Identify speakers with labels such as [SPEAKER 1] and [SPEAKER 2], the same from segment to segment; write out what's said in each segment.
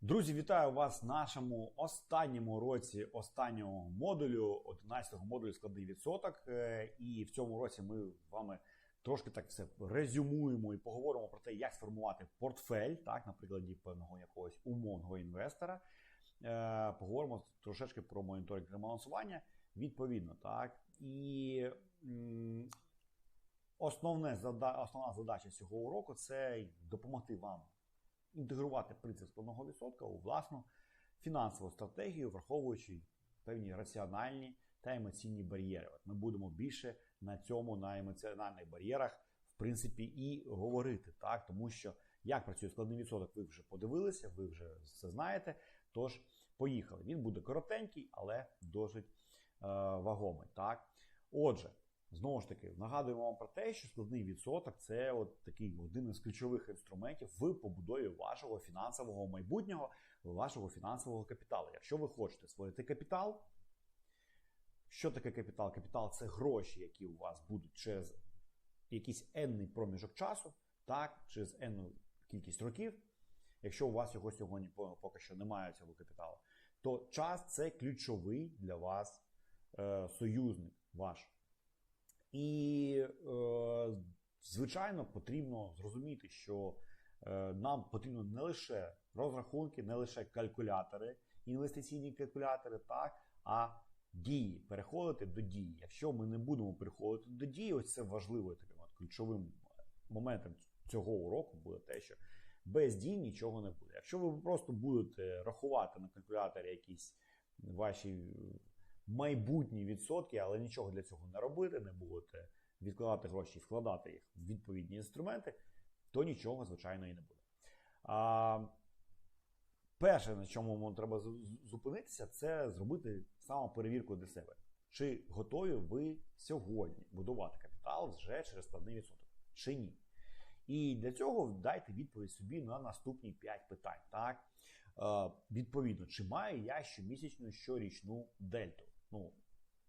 [SPEAKER 1] Друзі, вітаю вас в нашому останньому році останнього модулю, 11-го модулю складний відсоток. Е, І в цьому році ми з вами трошки так все резюмуємо і поговоримо про те, як сформувати портфель, так, на прикладі певного якогось умовного інвестора. Е, Поговоримо трошечки про моніторинг і балансування. Відповідно, так. І основне основна задача цього уроку це допомогти вам інтегрувати принцип складного відсотка у власну фінансову стратегію, враховуючи певні раціональні та емоційні бар'єри. От ми будемо більше на цьому, на емоціональних бар'єрах, в принципі, і говорити, так, тому що як працює складний відсоток, ви вже подивилися, ви вже все знаєте. Тож, поїхали. Він буде коротенький, але досить е, вагомий. Так? Отже, Знову ж таки, нагадуємо вам про те, що складний відсоток це от такий один із ключових інструментів в побудові вашого фінансового майбутнього, вашого фінансового капіталу. Якщо ви хочете створити капітал, що таке капітал? Капітал це гроші, які у вас будуть через якийсь енний проміжок часу, так, через енну кількість років. Якщо у вас його сьогодні поки що немає цього капіталу, то час це ключовий для вас е, союзник ваш. І, е, звичайно, потрібно зрозуміти, що е, нам потрібно не лише розрахунки, не лише калькулятори, інвестиційні калькулятори, так, а дії, переходити до дії. Якщо ми не будемо переходити до дії, ось це важливо таким от ключовим моментом цього уроку буде те, що без дій нічого не буде. Якщо ви просто будете рахувати на калькуляторі якісь ваші майбутні відсотки, але нічого для цього не робити, не будете відкладати гроші вкладати їх в відповідні інструменти, то нічого, звичайно, і не буде. А, перше, на чому вам треба зупинитися, це зробити самоперевірку для себе. Чи готові ви сьогодні будувати капітал вже через складний відсоток, чи ні? І для цього дайте відповідь собі на наступні 5 питань. Так? Е, відповідно, чи маю я щомісячну щорічну дельту? Ну,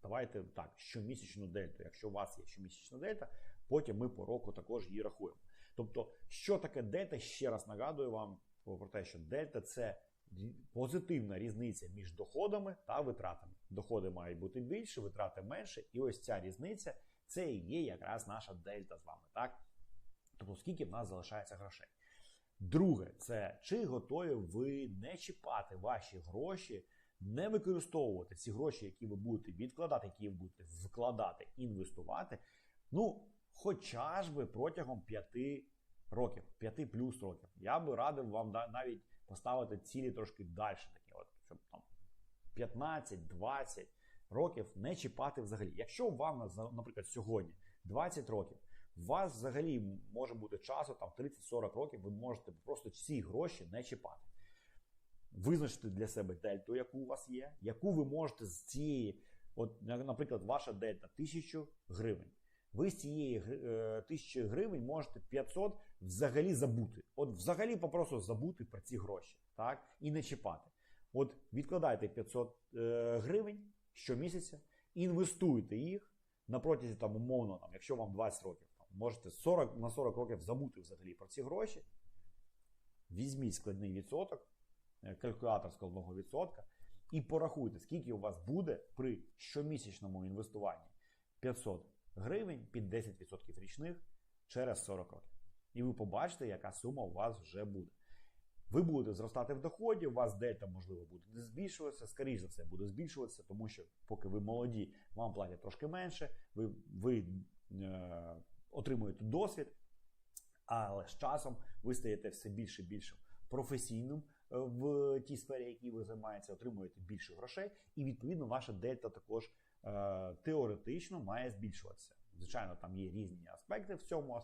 [SPEAKER 1] давайте так, щомісячну дельту. Якщо у вас є щомісячна дельта, потім ми по року також її рахуємо. Тобто, що таке дельта? Ще раз нагадую вам про те, що дельта це позитивна різниця між доходами та витратами. Доходи мають бути більше, витрати менше, і ось ця різниця це і є якраз наша дельта з вами. Так? Тобто, скільки в нас залишається грошей. Друге, це чи готові ви не чіпати ваші гроші, не використовувати ці гроші, які ви будете відкладати, які ви будете вкладати, інвестувати. Ну, хоча ж би протягом 5 років, 5 плюс років. Я би радив вам навіть поставити цілі трошки далі, такі, от, щоб там 15-20 років не чіпати взагалі. Якщо вам, наприклад, сьогодні 20 років, у вас взагалі може бути часу там 30-40 років, ви можете просто ці гроші не чіпати. Визначити для себе дельту, яку у вас є, яку ви можете з цієї, от, наприклад, ваша дельта 1000 гривень. Ви з цієї е, 1000 гривень можете 500 взагалі забути. От взагалі попросту забути про ці гроші, так? І не чіпати. От відкладайте 500 е, гривень щомісяця, інвестуйте їх на протязі там умовно, там, якщо вам 20 років, там, можете 40, на 40 років забути взагалі про ці гроші. Візьміть складний відсоток, калькулятор складного відсотка, і порахуйте, скільки у вас буде при щомісячному інвестуванні 500 гривень під 10% річних через 40 років. І ви побачите, яка сума у вас вже буде. Ви будете зростати в доході, у вас дельта, можливо, буде збільшуватися, скоріш за все, буде збільшуватися, тому що поки ви молоді, вам платять трошки менше, ви, ви е, отримуєте досвід, але з часом ви стаєте все більше і більше професійним в тій сфері, якій ви займаєтеся, отримуєте більше грошей, і відповідно ваша дельта також е, теоретично має збільшуватися. Звичайно, там є різні аспекти в цьому.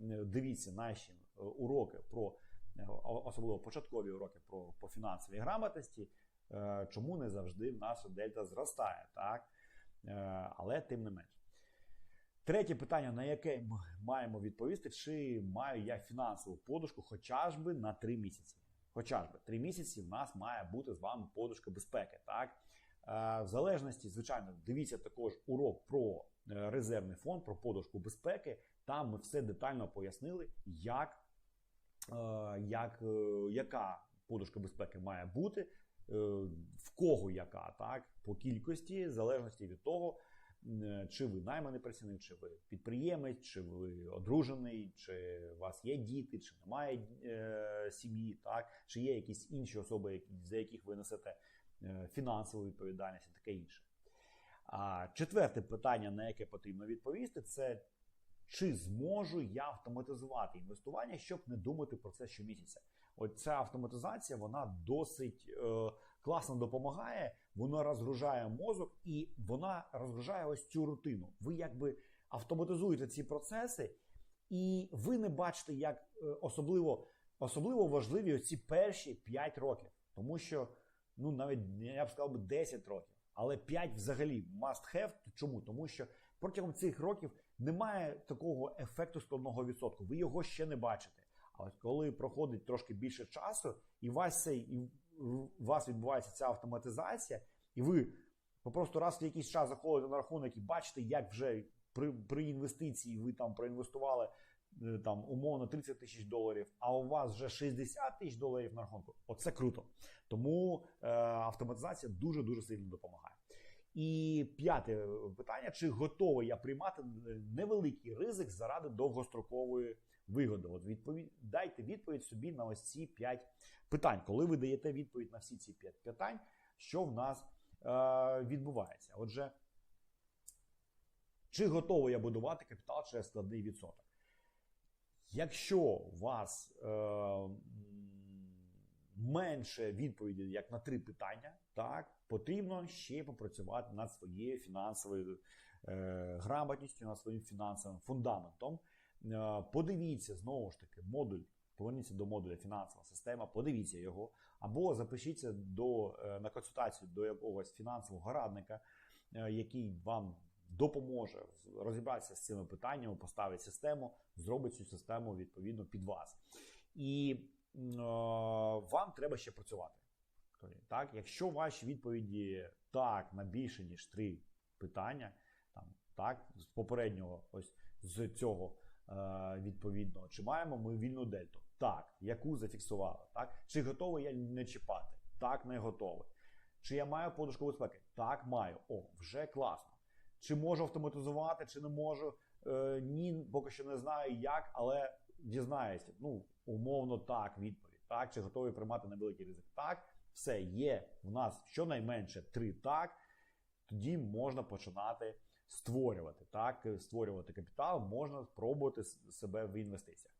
[SPEAKER 1] Е, Дивіться наші е, уроки про особливо початкові уроки про по фінансовій грамотності. Чому не завжди в нас дельта зростає, так? Але тим не менш. Третє питання, на яке ми маємо відповісти, чи маю я фінансову подушку хоча ж би на 3 місяці. Хоча ж би 3 місяці в нас має бути з вами подушка безпеки. Так? Е, В залежності, звичайно, дивіться також урок про е, резервний фонд, про подушку безпеки. Там ми все детально пояснили, як, е, як, яка подушка безпеки має бути, в кого яка, так, по кількості, в залежності від того, чи ви найманий працівник, чи ви підприємець, чи ви одружений, чи у вас є діти, чи немає е, сім'ї, так, чи є якісь інші особи, які, за яких ви несете е, фінансову відповідальність і таке інше. А четверте питання, на яке потрібно відповісти, це чи зможу я автоматизувати інвестування, щоб не думати про це щомісяця. От ця автоматизація вона досить е, класно допомагає, вона розгружає мозок і вона розгружає ось цю рутину. Ви якби автоматизуєте ці процеси, і ви не бачите, як е, особливо, особливо важливі ці перші 5 років, тому що ну навіть я б сказав би 10 років, але 5 взагалі must have. Чому? Тому що протягом цих років немає такого ефекту складного відсотку. Ви його ще не бачите. А от коли проходить трошки більше часу, і вас цей і у вас відбувається ця автоматизація, і ви просто раз в якийсь час заходите на рахунок і бачите, як вже при, при інвестиції ви там проінвестували е, там умовно 30 тисяч доларів, а у вас вже 60 тисяч доларів на рахунку. Оце круто. Тому е, автоматизація дуже дуже сильно допомагає. І п'яте питання: чи готовий я приймати невеликий ризик заради довгострокової вигоди? От відповідь дайте відповідь собі на ось ці п'ять питань. Коли ви даєте відповідь на всі ці п'ять питань, що в нас е, відбувається? Отже, чи готовий я будувати капітал через складний відсоток? Якщо у вас е, менше відповіді як на три питання, так потрібно ще попрацювати над своєю фінансовою е, грамотністю, над своїм фінансовим фундаментом. Е, подивіться знову ж таки модуль. Поверніться до модуля фінансова система, подивіться його, або запишіться до, е, на консультацію до якогось фінансового радника, е, який вам допоможе розібратися з цими питаннями, поставить систему, зробить цю систему відповідно під вас. І е, вам треба ще працювати. Так, якщо ваші відповіді так на більше ніж три питання, там так з попереднього, ось з цього відповідно, чи маємо ми вільну дельту? Так, яку зафіксували? Так, чи готовий я не чіпати? Так, не готовий. Чи я маю подушку безпеки? Так, маю. О, вже класно. Чи можу автоматизувати, чи не можу? Е, ні, поки що не знаю як, але дізнаюся. Ну, умовно, так, відповідь. Так, чи готовий приймати невеликий ризик? Так, все є в нас щонайменше три так. Тоді можна починати створювати. Так, створювати капітал, можна спробувати себе в інвестиціях.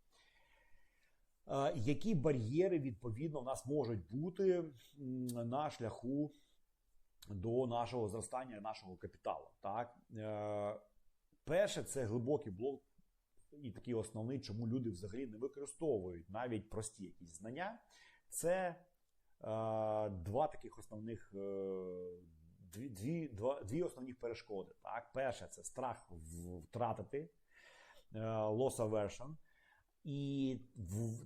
[SPEAKER 1] Е, Які бар'єри відповідно в нас можуть бути на шляху до нашого зростання нашого капіталу? Так, Е, перше, це глибокий блок, і такий основний, чому люди взагалі не використовують навіть прості якісь знання. Це е, два таких основних. Дві, дві, дві основні перешкоди. Так? Перше це страх втратити е, loss aversion. І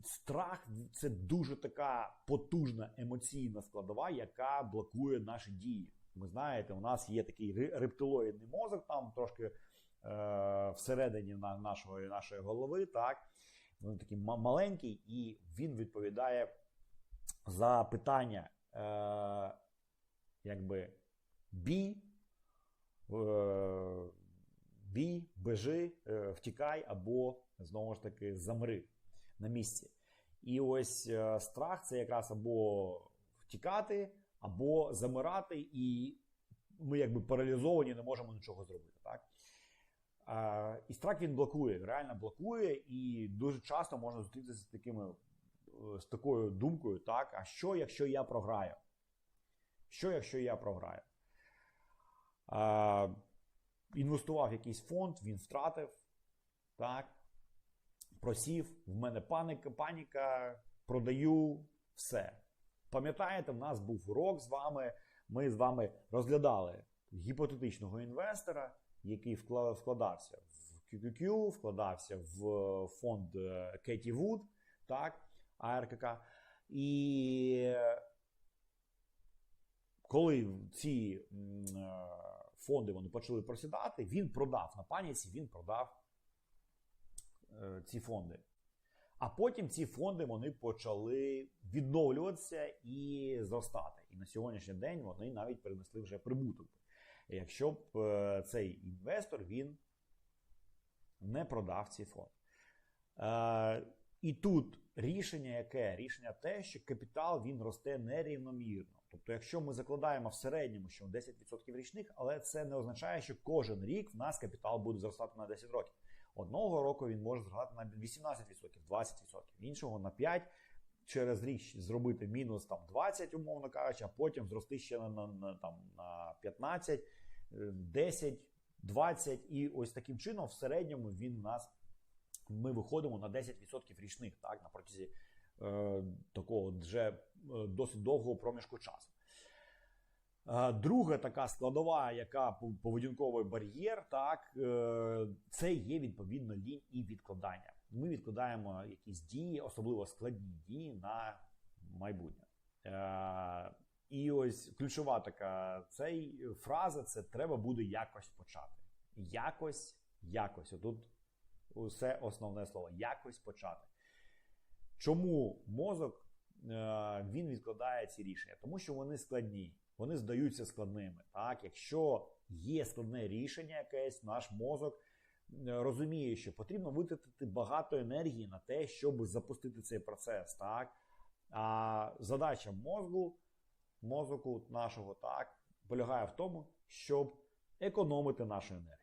[SPEAKER 1] страх це дуже така потужна емоційна складова, яка блокує наші дії. Ви знаєте, у нас є такий рептилоїдний мозок, там трошки е, всередині на- нашої, нашої голови. Так? Він такий маленький, і він відповідає за питання, е, якби бій, е, бій, бежи, е, втікай або знову ж таки замри на місці. І ось е, страх це якраз або втікати, або замирати, і ми якби паралізовані, не можемо нічого зробити. Так? І страх він блокує, реально блокує, і дуже часто можна зустрітися з такими з такою думкою, так, а що, якщо я програю? Що, якщо я програю? Інвестував в якийсь фонд, він втратив, так, просів, в мене паніка, паніка, продаю все. Пам'ятаєте, в нас був урок з вами. Ми з вами розглядали гіпотетичного інвестора, який вкладався в QQQ, вкладався в фонд е, Кеті Вуд, так, АРКК. І коли ці е, фонди вони почали просідати, він продав на паніці, він продав е, ці фонди. А потім ці фонди вони почали відновлюватися і зростати. І на сьогоднішній день вони навіть принесли вже прибуток. Якщо б е, цей інвестор він не продав ці фонди. Е, і тут рішення яке? Рішення те, що капітал він росте нерівномірно. Тобто, якщо ми закладаємо в середньому, що 10% річних, але це не означає, що кожен рік в нас капітал буде зростати на 10 років. Одного року він може зростати на 18%, 20%, іншого на 5%. Через рік зробити мінус там 20, умовно кажучи, а потім зрости ще на, на, на, там, на 15, е, 10, 20. І ось таким чином в середньому він нас ми виходимо на 10% річних так, на протязі е, такого вже досить довгого проміжку часу. Е, Друга така складова, яка поведінковий бар'єр, так е, це є відповідно лінь і відкладання. Ми відкладаємо якісь дії, особливо складні дії на майбутнє. Е, І ось ключова така цей фраза це треба буде якось почати. Якось, якось. Отут усе основне слово якось почати. Чому мозок е, він відкладає ці рішення? Тому що вони складні, вони здаються складними. Так, якщо є складне рішення, якесь наш мозок е, розуміє, що потрібно витратити багато енергії на те, щоб запустити цей процес. Так, а задача мозку, мозку нашого так полягає в тому, щоб економити нашу енергію.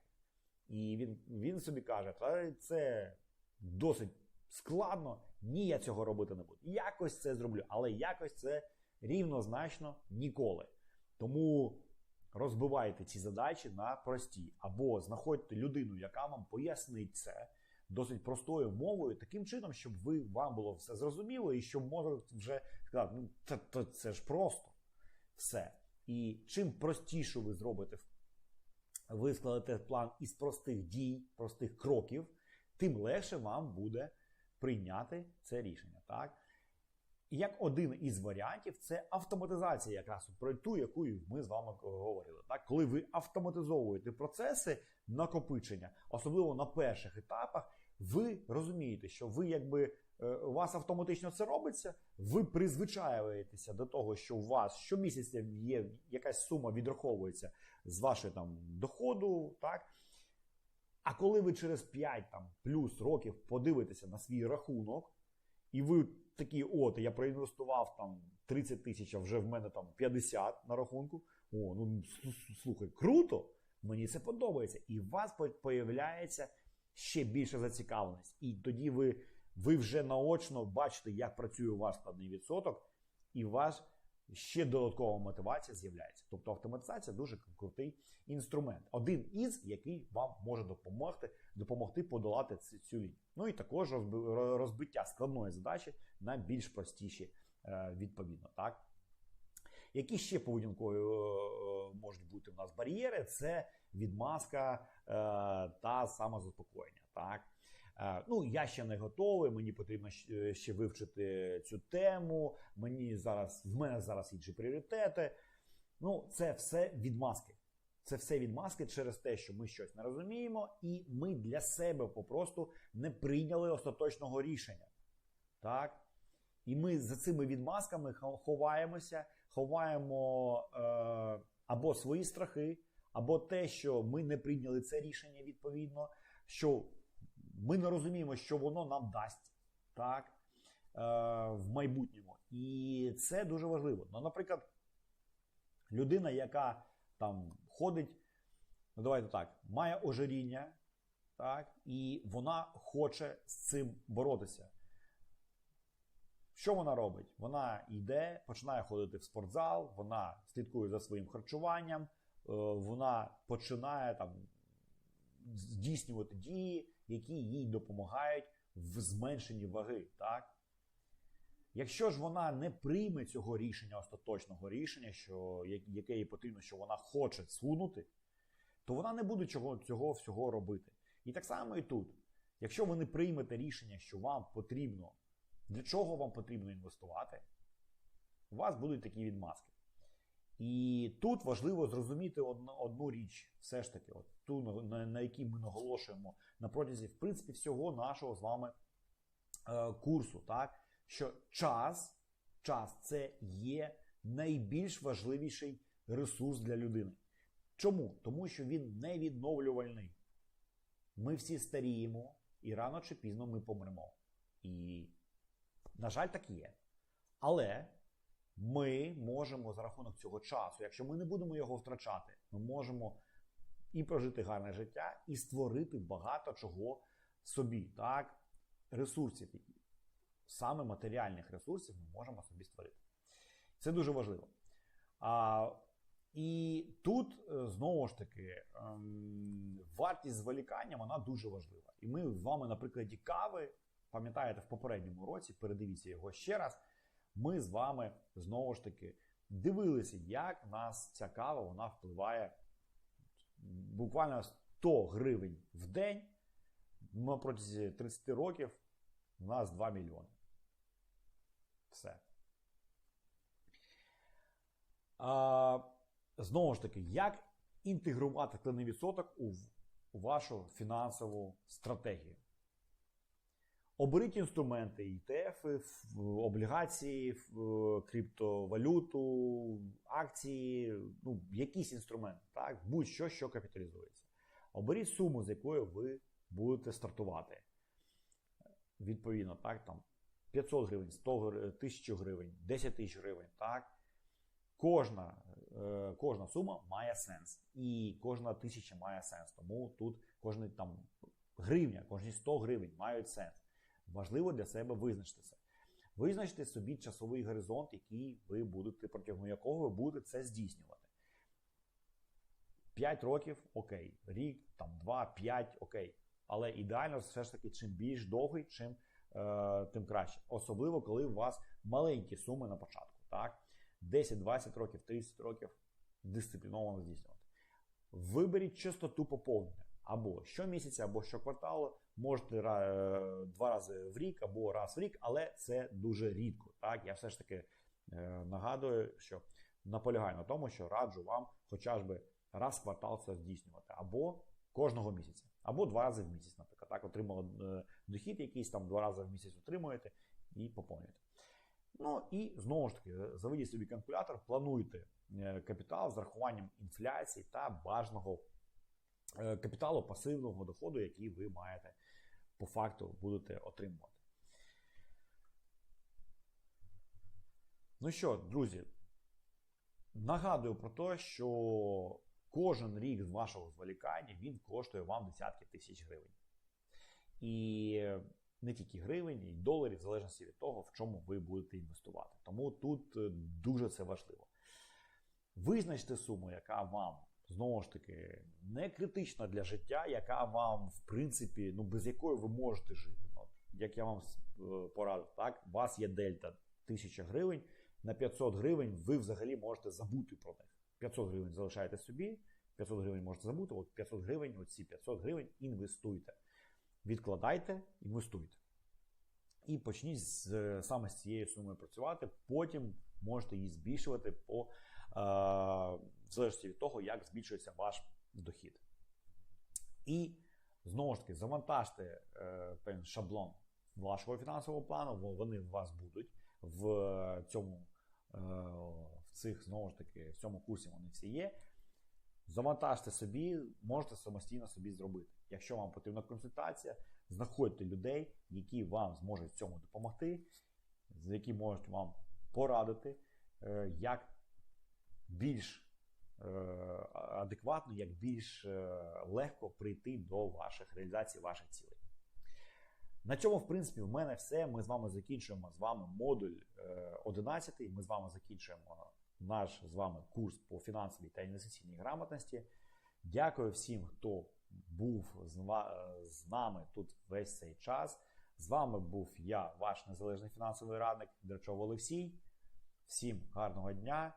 [SPEAKER 1] І він, він собі каже, це досить складно, ні, я цього робити не буду. Якось це зроблю, але якось це рівнозначно ніколи. Тому розбивайте ці задачі на прості, або знаходьте людину, яка вам пояснить це досить простою мовою, таким чином, щоб ви вам було все зрозуміло, і щоб мозок вже сказав, ну це, це, це ж просто все. І чим простіше ви зробите ви складете план із простих дій, простих кроків, тим легше вам буде прийняти це рішення. Так? І як один із варіантів, це автоматизація, якраз про ту, яку ми з вами говорили. Так? Коли ви автоматизовуєте процеси накопичення, особливо на перших етапах, ви розумієте, що ви якби е, у вас автоматично це робиться, ви призвичаюєтеся до того, що у вас щомісяця є якась сума відраховується з вашого там доходу, так? А коли ви через 5 там, плюс років подивитеся на свій рахунок, і ви такі, от, я проінвестував там 30 тисяч, а вже в мене там 50 на рахунку. О, ну слухай, круто! Мені це подобається. І у вас по- появляється ще більша зацікавленість. І тоді ви, ви вже наочно бачите, як працює у вас складний відсоток, і у вас ще додаткова мотивація з'являється. Тобто автоматизація дуже крутий інструмент. Один із, який вам може допомогти, допомогти подолати цю, лінію. Ну і також розбиття складної задачі на більш простіші е, відповідно. Так? Які ще поведінкові е, можуть бути у нас бар'єри? Це відмазка е, та самозаспокоєння. Так? Е, Ну, я ще не готовий, мені потрібно ще вивчити цю тему. Мені зараз в мене зараз інші пріоритети. Ну, це все відмазки. Це все відмазки через те, що ми щось не розуміємо, і ми для себе попросту не прийняли остаточного рішення. Так? І ми за цими відмазками ховаємося, ховаємо е, або свої страхи, або те, що ми не прийняли це рішення відповідно, що ми не розуміємо, що воно нам дасть так, е, в майбутньому. І це дуже важливо. Ну, наприклад, людина, яка там ходить, ну давайте так, має ожиріння, так, і вона хоче з цим боротися. Що вона робить? Вона йде, починає ходити в спортзал, вона слідкує за своїм харчуванням, е, вона починає там здійснювати дії, які їй допомагають в зменшенні ваги. Так? Якщо ж вона не прийме цього рішення, остаточного рішення, що, яке їй потрібно, що вона хоче сунути, то вона не буде чого, цього всього робити. І так само і тут. Якщо ви не приймете рішення, що вам потрібно, для чого вам потрібно інвестувати, у вас будуть такі відмазки. І тут важливо зрозуміти одну, річ, все ж таки, от ту, на, на, якій ми наголошуємо на протязі, в принципі, всього нашого з вами е, курсу, так що час, час це є найбільш важливіший ресурс для людини. Чому? Тому що він невідновлювальний. Ми всі старіємо, і рано чи пізно ми помремо. І, на жаль, так є. Але ми можемо за рахунок цього часу, якщо ми не будемо його втрачати, ми можемо і прожити гарне життя, і створити багато чого собі, так? Ресурсів, саме матеріальних ресурсів ми можемо собі створити. Це дуже важливо. А, і тут е, знову ж таки ем, вартість зволікання вона дуже важлива. І ми з вами на прикладі кави, пам'ятаєте, в попередньому році, передивіться його ще раз. Ми з вами знову ж таки дивилися, як нас ця кава вона впливає буквально 100 гривень в день. На протязі 30 років у нас 2 мільйони. Все. А, знову ж таки, як інтегрувати складний відсоток у, у вашу фінансову стратегію? Оберіть інструменти, ETF, облігації, криптовалюту, акції, ну, якийсь інструмент, так, будь-що, що капіталізується. Оберіть суму, з якою ви будете стартувати. Відповідно, так, там 500 гривень, 100 гривень, 1000 гривень, 10 тисяч гривень, так. Кожна, е, кожна сума має сенс. І кожна тисяча має сенс. Тому тут кожна там гривня, кожні 100 гривень мають сенс. Важливо для себе визначити це. Визначте собі часовий горизонт, який ви будете, протягом якого ви будете це здійснювати. 5 років окей, рік, там 2, 5 окей. Але ідеально все ж таки, чим більш довгий, чим е, тим краще. Особливо, коли у вас маленькі суми на початку. Так? 10, 20 років, 30 років дисципліновано здійснювати. Виберіть частоту поповнення або щомісяця, або щокварталу. Можете е, два рази в рік або раз в рік, але це дуже рідко. Так, я все ж таки е, нагадую, що наполягаю на тому, що раджу вам хоча б раз в квартал це здійснювати, або кожного місяця, або два рази в місяць, наприклад. Так, отримали е, дохід, якийсь там два рази в місяць отримуєте і поповнюєте. Ну і знову ж таки, заведіть собі калькулятор, плануйте капітал з рахуванням інфляції та бажаного капіталу пасивного доходу, який ви маєте по факту будете отримувати. Ну що, друзі, нагадую про те, що кожен рік з вашого зволікання він коштує вам десятки тисяч гривень. І не тільки гривень, і доларів, в залежності від того, в чому ви будете інвестувати. Тому тут е, дуже це важливо. Визначте суму, яка вам знову ж таки не критична для життя, яка вам, в принципі, ну без якої ви можете жити. Ну, як я вам е, порадив, так, у вас є дельта 1000 гривень. На 500 гривень ви взагалі можете забути про них. 500 гривень залишаєте собі, 500 гривень можете забути, от 500 гривень, оці 500 гривень інвестуйте. Відкладайте, інвестуйте. І почніть з, е, саме з цією сумою працювати. Потім можете її збільшувати по в залежності від того, як збільшується ваш дохід. І знову ж таки завантажте е, певний шаблон вашого фінансового плану, бо вони у вас будуть в цьому е, в цих знову ж таки в цьому курсі вони всі є. Завантажте собі, можете самостійно собі зробити. Якщо вам потрібна консультація, знаходьте людей, які вам зможуть в цьому допомогти, які можуть вам порадити, е, як більш е, адекватно, як більш е, легко прийти до ваших реалізацій, ваших цілей. На цьому, в принципі, в мене все. Ми з вами закінчуємо з вами модуль е, 11. Ми з вами закінчуємо наш з вами курс по фінансовій та інвестиційній грамотності. Дякую всім, хто був з е, нами тут весь цей час. З вами був я, ваш незалежний фінансовий радник Дерчов Олексій. Всім гарного дня